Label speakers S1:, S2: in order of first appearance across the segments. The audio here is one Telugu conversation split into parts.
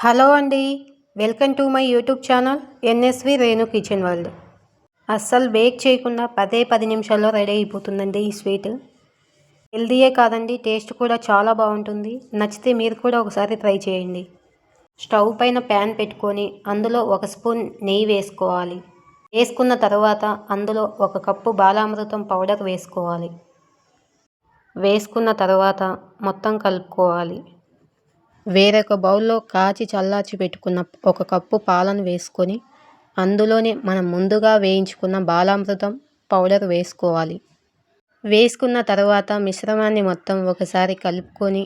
S1: హలో అండి welcome to my YouTube channel NSV Renu kitchen world. అస్సలు బేక్ చేయకుండా పదే పది నిమిషాల్లో రెడీ అయిపోతుందండి ఈ స్వీట్. హెల్దీయే కాదండి టేస్ట్ కూడా చాలా బాగుంటుంది. నచ్చితే మీరు కూడా ఒకసారి ట్రై చేయండి. స్టవ్ పైన ప్యాన్ పెట్టుకొని అందులో ఒక స్పూన్ నెయ్యి వేసుకోవాలి. వేసుకున్న తర్వాత అందులో ఒక కప్పు బాలామృతం పౌడర్ వేసుకోవాలి. వేసుకున్న తర్వాత మొత్తం కలుపుకోవాలి. వేరొక బౌల్లో కాచి చల్లార్చి పెట్టుకున్న ఒక కప్పు పాలను వేసుకొని అందులోనే మనం ముందుగా వేయించుకున్న బాలామృతం పౌడర్ వేసుకోవాలి. వేసుకున్న తర్వాత మిశ్రమాన్ని మొత్తం ఒకసారి కలుపుకొని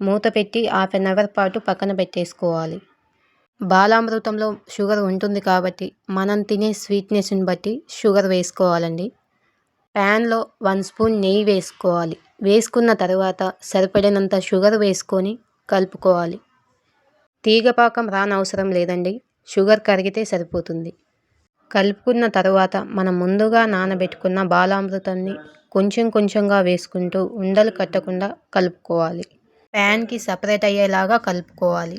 S1: మూత పెట్టి హాఫ్ అన్ అవర్ పాటు పక్కన పెట్టేసుకోవాలి. బాలామృతంలో షుగర్ ఉంటుంది కాబట్టి మనం తినే స్వీట్నెస్ని బట్టి షుగర్ వేసుకోవాలండి. ప్యాన్లో వన్ స్పూన్ నెయ్యి వేసుకోవాలి. వేసుకున్న తర్వాత సరిపడినంత షుగర్ వేసుకొని కలుపుకోవాలి. తీగపాకం రానవసరం లేదండి. షుగర్ కరిగితే సరిపోతుంది. కలుపుకున్న తర్వాత మనం ముందుగా నానబెట్టుకున్న బాలామృతాన్ని కొంచెం కొంచెంగా వేసుకుంటూ ఉండలు కట్టకుండా కలుపుకోవాలి. ప్యాన్కి సపరేట్ అయ్యేలాగా కలుపుకోవాలి.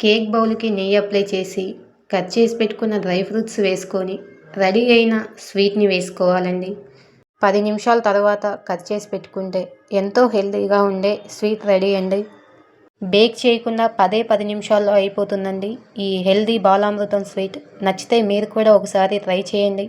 S1: కేక్ బౌల్కి నెయ్యి అప్లై చేసి కట్ చేసి పెట్టుకున్న డ్రై ఫ్రూట్స్ వేసుకొని రెడీ అయిన స్వీట్ని వేసుకోవాలండి. పది నిమిషాల తర్వాత కట్ చేసి పెట్టుకుంటే ఎంతో హెల్తీగా ఉండే స్వీట్ రెడీ అండి. బేక్ చేయకుండా పదే పది నిమిషాల్లో అయిపోతుందండి. ఈ హెల్దీ బాలామృతం స్వీట్ నచ్చితే మీరు కూడా ఒకసారి ట్రై చేయండి.